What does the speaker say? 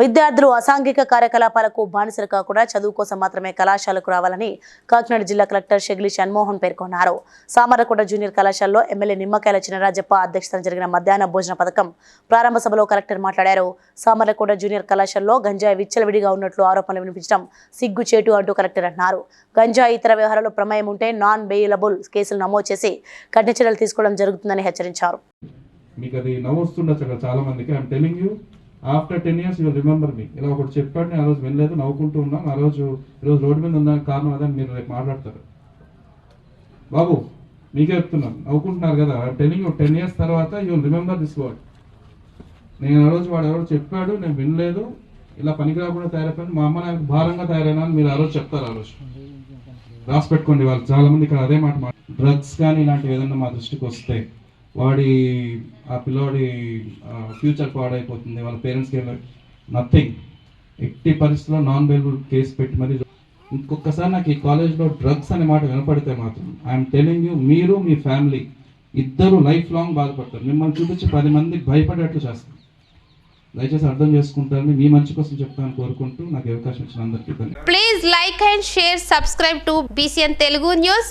విద్యార్థులు అసాంఘిక కార్యకలాపాలకు బానిసలు కాకుండా చదువు కోసం మాత్రమే కళాశాలకు రావాలని కాకినాడ జిల్లా కలెక్టర్ షెగ్లి షణ్మోహన్ పేర్కొన్నారు. సామర్లకోట జూనియర్ కళాశాలలో ఎమ్మెల్యే నిమ్మకాయల చినరాజప్ప అధ్యక్షతన జరిగిన మధ్యాహ్న భోజన పథకం ప్రారంభ సభలో కలెక్టర్ మాట్లాడారు. సామర్లకోట జూనియర్ కళాశాలలో గంజాయి విచ్చలవిడిగా ఉన్నట్లు ఆరోపణలు వినిపించడం సిగ్గుచేటు అంటూ కలెక్టర్ అన్నారు. గంజాయి ఇతర వ్యవహారాలు ప్రమేయం ఉంటే నాన్ బెయిలబుల్ కేసులు నమోదు చేసి కఠిన చర్యలు తీసుకోవడం జరుగుతుందని హెచ్చరించారు. మీకు అది నవ్వు వస్తుండొచ్చు అక్కడ చాలా మందికి I'm telling you after ten years you remember me ఇలా ఒకటి చెప్పాడు నేను ఆ రోజు వినలేదు నవ్వుకుంటూ ఉన్నాను. ఆ రోజు ఈరోజు రోడ్డు మీద ఉందానికి కారణం అదని మీరు రేపు మాట్లాడతారు. బాబు మీకే చెప్తున్నాను. నవ్వుకుంటున్నారు కదా. ఐఎమ్ టెలింగ్ టెన్ ఇయర్స్ తర్వాత యూ రిమెంబర్ దిస్ వర్డ్ నేను ఆ రోజు వాడు ఎవరో చెప్పాడు నేను వినలేదు. ఇలా పనికి రాకుండా తయారైపోయాను. మా అమ్మ నాకు భారంగా తయారైనా అని మీరు ఆ రోజు చెప్తారు ఆ రోజు. రాసి పెట్టుకోండి వాళ్ళు. చాలా మంది ఇక్కడ అదే మాట డ్రగ్స్ కానీ ఇలాంటివి ఏదన్నా మా దృష్టికి వస్తే వాడి ఆ పిల్లవాడి ఫ్యూచర్ పాడైపోతుంది. వాళ్ళ పేరెంట్స్కి నథింగ్. ఎట్టి పరిస్థితుల్లో నాన్ బెయిలబుల్ కేసు పెట్టి మరి ఇంకొకసారి నాకు ఈ కాలేజ్లో డ్రగ్స్ అనే మాట వినపడితే మాత్రం ఐఎమ్ టెలింగ్ యూ మీరు మీ ఫ్యామిలీ ఇద్దరు లైఫ్ లాంగ్ బాధపడతారు. మిమ్మల్ని చూపించి పది మంది భయపడేట్లు చేస్తారు. దయచేసి అర్థం చేసుకుంటారని మీ మంచి కోసం చెప్తాను కోరుకుంటూ నాకు అవకాశం ఇచ్చిన అందరికీ please like and share subscribe to BCN Telugu news